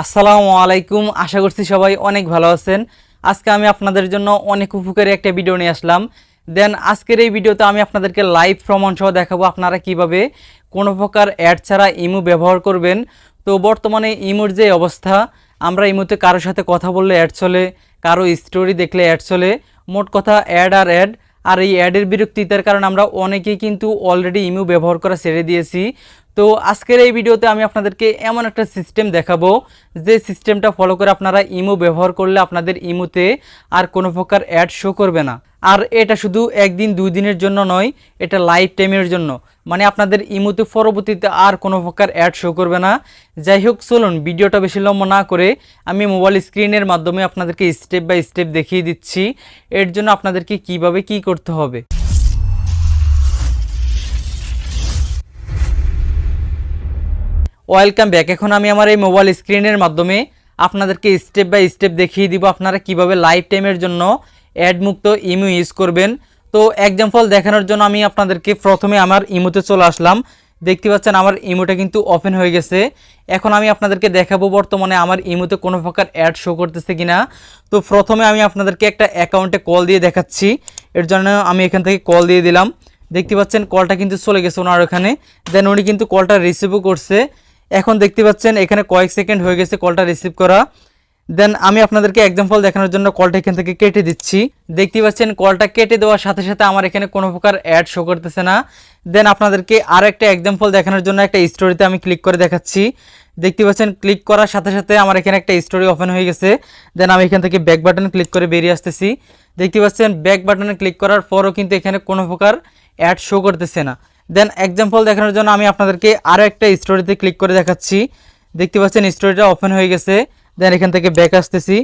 আসসালামু আলাইকুম। আশা করছি সবাই অনেক ভালো আছেন। আজকে আমি আপনাদের জন্য অনেক উপকারী একটা ভিডিও নিয়ে আসলাম। দেন আজকের এই ভিডিওতে আমি আপনাদেরকে লাইভ প্রমাণ সহ দেখাবো আপনারা কীভাবে কোনো প্রকার অ্যাড ছাড়া ইমো ব্যবহার করবেন। তো বর্তমানে ইমোর যে অবস্থা, আমরা ইমোতে কারোর সাথে কথা বললে অ্যাড চলে, কারও স্টোরি দেখলে অ্যাড চলে। মোট কথা অ্যাড আর অ্যাড আর এই অ্যাডের বিরক্তিতার কারণে আমরা অনেকেই কিন্তু অলরেডি ইমো ব্যবহার করা ছেড়ে দিয়েছি। তো আজকের এই ভিডিওতে আমি আপনাদেরকে এমন একটা সিস্টেম দেখাবো, যে সিস্টেমটা ফলো করে আপনারা ইমো ব্যবহার করলে আপনাদের ইমোতে আর কোনো প্রকার অ্যাড শো করবে না। আর এটা শুধু একদিন দুই দিনের জন্য নয়, এটা লাইফ টাইমের জন্য। মানে আপনাদের ইমোতে পরবর্তীতে আর কোনো প্রকার অ্যাড শো করবে না। যাই হোক, চলুন ভিডিওটা বেশি লম্বা না করে আমি মোবাইল স্ক্রিনের মাধ্যমে আপনাদেরকে স্টেপ বাই স্টেপ দেখিয়ে দিচ্ছি, এর জন্য আপনাদেরকে কীভাবে কি করতে হবে। ওয়েলকাম ব্যাক এখন আমি আমার এই মোবাইল স্ক্রিনের মাধ্যমে আপনাদেরকে স্টেপ বাই স্টেপ দেখিয়ে দিব আপনারা কীভাবে লাইফ টাইমের জন্য অ্যাড মুক্ত ইমো ইউজ করবেন। তো এক্সাম্পল দেখানোর জন্য আমি আপনাদেরকে প্রথমে আমার ইমোতে চলে আসলাম। দেখতে পাচ্ছেন আমার ইমোটা কিন্তু ওপেন হয়ে গেছে। এখন আমি আপনাদেরকে দেখাবো বর্তমানে আমার ইমোতে কোনো প্রকার অ্যাড শো করতেছে কিনা। তো প্রথমে আমি আপনাদেরকে একটা অ্যাকাউন্টে কল দিয়ে দেখাচ্ছি। এর জন্য আমি এখান থেকে কল দিয়ে দিলাম। দেখতে পাচ্ছেন কলটা কিন্তু চলে গেছে ওনার ওখানে। দেন উনি কিন্তু কলটা রিসিভও করছে। এখন দেখতে পাচ্ছেন, এখানে কয়েক সেকেন্ড হয়ে গেছে কলটা রিসিভ করা। দেন আমি আপনাদেরকে এক্সাম্পল দেখানোর জন্য কলটা এখান থেকে কেটে দিচ্ছি। দেখতে পাচ্ছেন কলটা কেটে দেওয়ার সাথে সাথে আমার এখানে কোনো প্রকার অ্যাড শো করতেছে না। দেন আপনাদেরকে আর একটা এক্সাম্পল দেখানোর জন্য একটা স্টোরিতে আমি ক্লিক করে দেখাচ্ছি। দেখতে পাচ্ছেন ক্লিক করার সাথে সাথে আমার এখানে একটা স্টোরি ওপেন হয়ে গেছে। দেন আমি এখান থেকে ব্যাক বাটন ক্লিক করে বেরিয়ে আসতেছি। দেখতে পাচ্ছেন ব্যাক বাটনে ক্লিক করার পরও কিন্তু এখানে কোনো প্রকার অ্যাড শো করতেছে না। দেন এক্সাম্পল দেখানোর জন্য আমি আপনাদেরকে আরও একটা স্টোরিতে ক্লিক করে দেখাচ্ছি। দেখতে পাচ্ছেন স্টোরিটা ওপেন হয়ে গেছে। দেন এখান থেকে ব্যাক আসতেছি।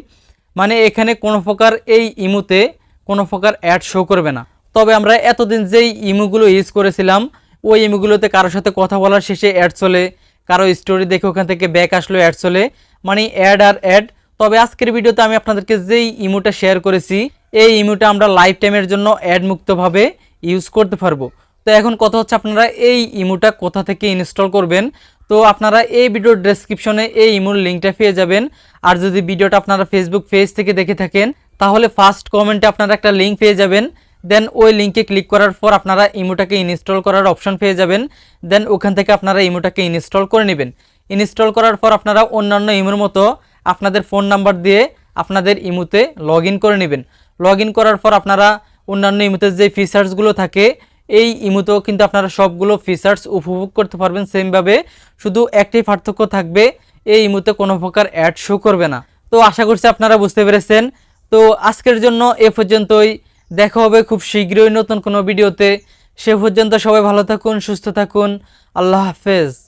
মানে এখানে কোনো প্রকার এই ইমুতে কোনো প্রকার অ্যাড শো করবে না। তবে আমরা এতদিন যেই ইমুগুলো ইউজ করেছিলাম, ওই ইমুগুলোতে কারোর সাথে কথা বলার শেষে অ্যাড চলে। কারও স্টোরি দেখে ওখান থেকে ব্যাক আসলো অ্যাড চলে। মানে অ্যাড আর অ্যাড তবে আজকের ভিডিওতে আমি আপনাদেরকে যেই ইমোটা শেয়ার করেছি, এই ইমোটা আমরা লাইফ টাইমের জন্য অ্যাড মুক্তভাবে ইউজ করতে পারব। তো এখন কথা হচ্ছে আপনারা এই ইমোটা কোথা থেকে ইনস্টল করবেন? তো আপনারা এই ভিডিওর ডেসক্রিপশনে এই ইমোর লিঙ্কটা পেয়ে যাবেন। আর যদি ভিডিওটা আপনারা ফেসবুক পেজ থেকে দেখে থাকেন, তাহলে ফার্স্ট কমেন্টে আপনারা একটা লিঙ্ক পেয়ে যাবেন। দেন ওই লিঙ্কে ক্লিক করার পর আপনারা ইমোটাকে ইনস্টল করার অপশন পেয়ে যাবেন। দেন ওখান থেকে আপনারা ইমোটাকে ইনস্টল করে নেবেন। ইনস্টল করার পর আপনারা অন্যান্য ইমোর মতো আপনাদের ফোন নাম্বার দিয়ে আপনাদের ইমোতে লগ করে নেবেন। লগ করার পর আপনারা অন্যান্য ইমোতে যে ফিচার্সগুলো থাকে এই ইমুতেও কিন্তু আপনারা সবগুলো ফিচার্স উপভোগ করতে পারবেন সেমভাবে শুধু একটাই পার্থক্য থাকবে, এই ইমুতে কোনো প্রকার অ্যাড শো করবে না। তো আশা করছি আপনারা বুঝতে পেরেছেন। তো আজকের জন্য এ পর্যন্তই। দেখা হবে খুব শীঘ্রই নতুন কোনো ভিডিওতে। সে পর্যন্ত সবাই ভালো থাকুন, সুস্থ থাকুন। আল্লাহ হাফেজ।